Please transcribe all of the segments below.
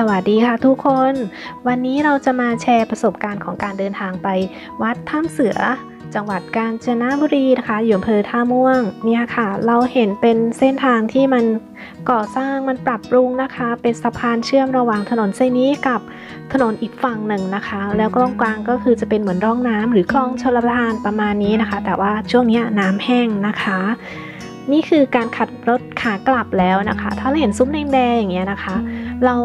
สวัสดีค่ะทุกคน วันนี้เราจะมาแชร์ประสบการณ์ของการเดินทางไปวัดถ้ำเสือ จังหวัดกาญจนบุรีนะคะ อยู่อำเภอท่าม่วงเนี่ยค่ะ เราเห็นเป็นเส้นทางที่มันก่อสร้างมันปรับปรุงนะคะ เป็นสะพานเชื่อมระหว่างถนนเส้นนี้กับถนนอีกฝั่งหนึ่งนะคะ แล้วก็ตรงกลางก็คือจะเป็นเหมือนร่องน้ำหรือคลองชลประทานประมาณนี้นะคะ แต่ว่าช่วงนี้น้ำแห้งนะคะนี่คือการขับรถขากลับแล้วนะคะ ถ้าเราเห็นซุ้มแดงๆอย่างเงี้ยนะคะ เรา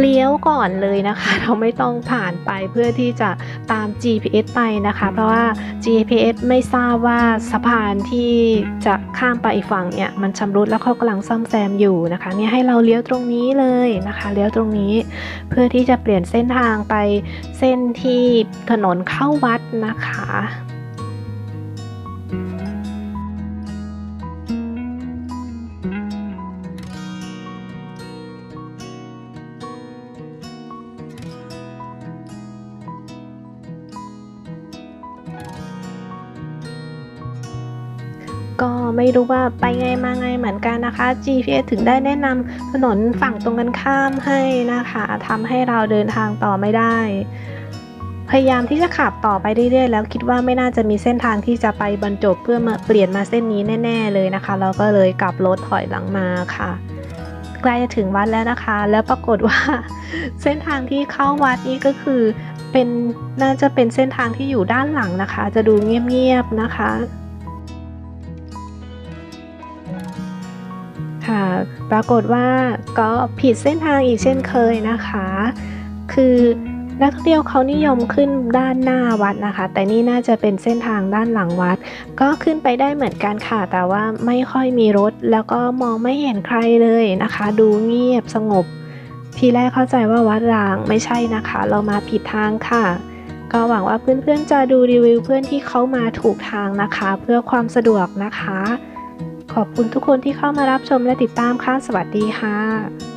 เลี้ยวก่อนเลยนะคะ เราไม่ต้องผ่านไปเพื่อที่จะตาม GPS ไปนะคะ เพราะว่า GPS ไม่ทราบว่าสะพานที่จะข้ามไปอีกฝั่งเนี่ยมันชำรุดแล้วเขากำลังซ่อมแซมอยู่นะคะเนี่ยให้เราเลี้ยวตรงนี้เลยนะคะเลี้ยวตรงนี้ เพื่อที่จะเปลี่ยนเส้นทางไปเส้นที่ถนนเข้าวัดนะคะ ก็ไม่รู้ว่าไปไงมาไงเหมือนกันนะคะ GPS ถึงได้แนะนำถนนฝั่งตรงกันข้ามให้นะคะทำให้เราเดินทางต่อไม่ได้ พยายามที่จะขับต่อไปเรื่อยๆแล้วคิดว่าไม่น่าจะมีเส้นทางที่จะไปบรรจบเพื่อมาเปลี่ยนมาเส้นนี้แน่ ๆ เลยนะคะ เราก็เลยกลับรถถอยหลังมาค่ะใกล้จะถึงวัดแล้วนะคะ แล้วปรากฏว่า เส้นทางที่เข้าวัดนี้ก็คือ เป็นน่าจะเป็นเส้นทางที่อยู่ด้านหลังนะคะ จะดูเงียบๆนะคะ ค่ะ ปรากฏว่าก็ผิดเส้นทางอีกเช่นเคยนะคะ คือนักท่องเที่ยวเขานิยมขึ้นด้านหน้าวัดนะคะ แต่นี่น่าจะเป็นเส้นทางด้านหลังวัด ก็ขึ้นไปได้เหมือนกันค่ะ แต่ว่าไม่ค่อยมีรถ แล้วก็มองไม่เห็นใครเลยนะคะ ดูเงียบสงบ ทีแรกเข้าใจว่าวัดร้างไม่ใช่นะคะ เรามาผิดทางค่ะ ก็หวังว่าเพื่อนๆจะดูรีวิวเพื่อนที่เขามาถูกทางนะคะ เพื่อความสะดวกนะคะ ขอบคุณทุกคนที่เข้ามารับชมและติดตามค่ะ สวัสดีค่ะ